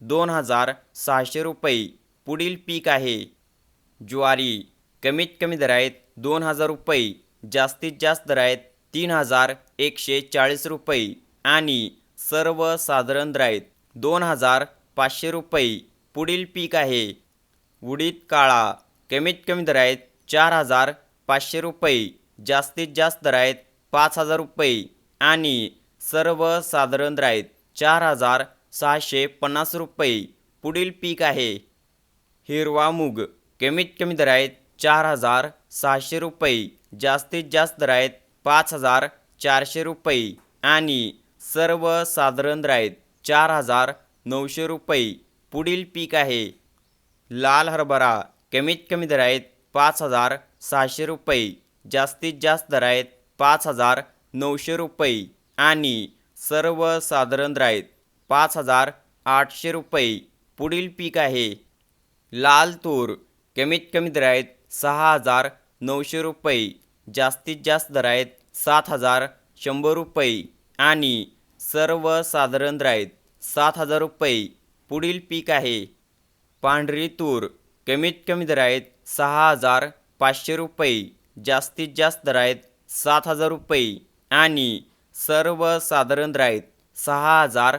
दोन हजार सहाशे रुपये. पुढील पीक आहे. ज्वारी कमीत कमी दर आहेत दोन हजार रुपये जास्तीत जास्त दर आहेत तीन हजार एकशे चाळीस रुपये आणि सर्वसाधारण दर आहेत दोन हजार पाचशे रुपये. पुढील पीक आहे. उडीद काळा कमीत कमी दर आहेत चार हजार पाचशे रुपये जास्तीत जास्त दर आहेत पाच हजार रुपये आणि सर्वसाधारण दर आहेत चार हजार सहाशे पन्नास रुपये. पुढील पीक आहे. हिरवा मूग. कमीत कमी दर आहेत चार हजार सहाशे रुपये. जास्तीत जास्त दर आहेत पाच हजार चारशे रुपये. आणि सर्वसाधारण दर आहेत चार हजार नऊशे रुपये. पुढील पीक आहे. लाल हरभरा. कमीत कमी दर आहेत पाच हजार सहाशे रुपये. जास्तीत जास्त दर आहेत पाच हजार नऊशे रुपये. आणि सर्वसाधारण दर आहेत पाच हजार आठशे रुपये. पुढील पीक आहे. लाल तूर. कमीत कमी दर आहेत सहा हजार नऊशे रुपये. जास्तीत जास्त दर आहेत सात हजार शंभर रुपये. आणि सर्वसाधारण दर आहेत सात हजार रुपये. पुढील पीक आहे. पांढरी तूर. कमीत कमी दर आहेत सहा हजार पाचशे रुपये. जास्तीत जास्त दर आहेत सात हजार रुपये. आणि सर्वसाधारण दर आहेत सहा हजार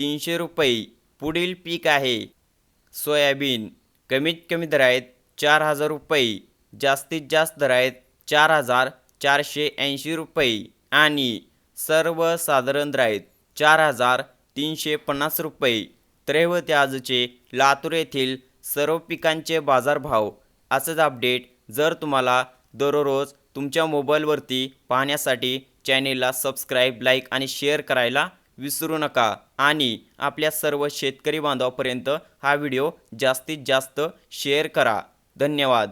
तीनशे रुपये पुढील पीक आहे. सोयाबीन कमीत कमी दरात चार हजार रुपये जास्तीत जास्त दर आहेत चार हजार चारशे ऐंशी रुपये आणि सर्वसाधारण दर आहेत चार हजार तीनशे पन्नास रुपये. त्रैवते आजचे लातूर येथील सर्व पिकांचे बाजारभाव असंच अपडेट जर तुम्हाला दररोज तुमच्या मोबाईलवरती पाहण्यासाठी चॅनेलला सबस्क्राईब लाईक आणि शेअर करायला विसरू नका. आणि आपल्या सर्व शेतकरी बांधवापर्यंत हा व्हिडिओ जास्तीत जास्त शेअर करा. धन्यवाद.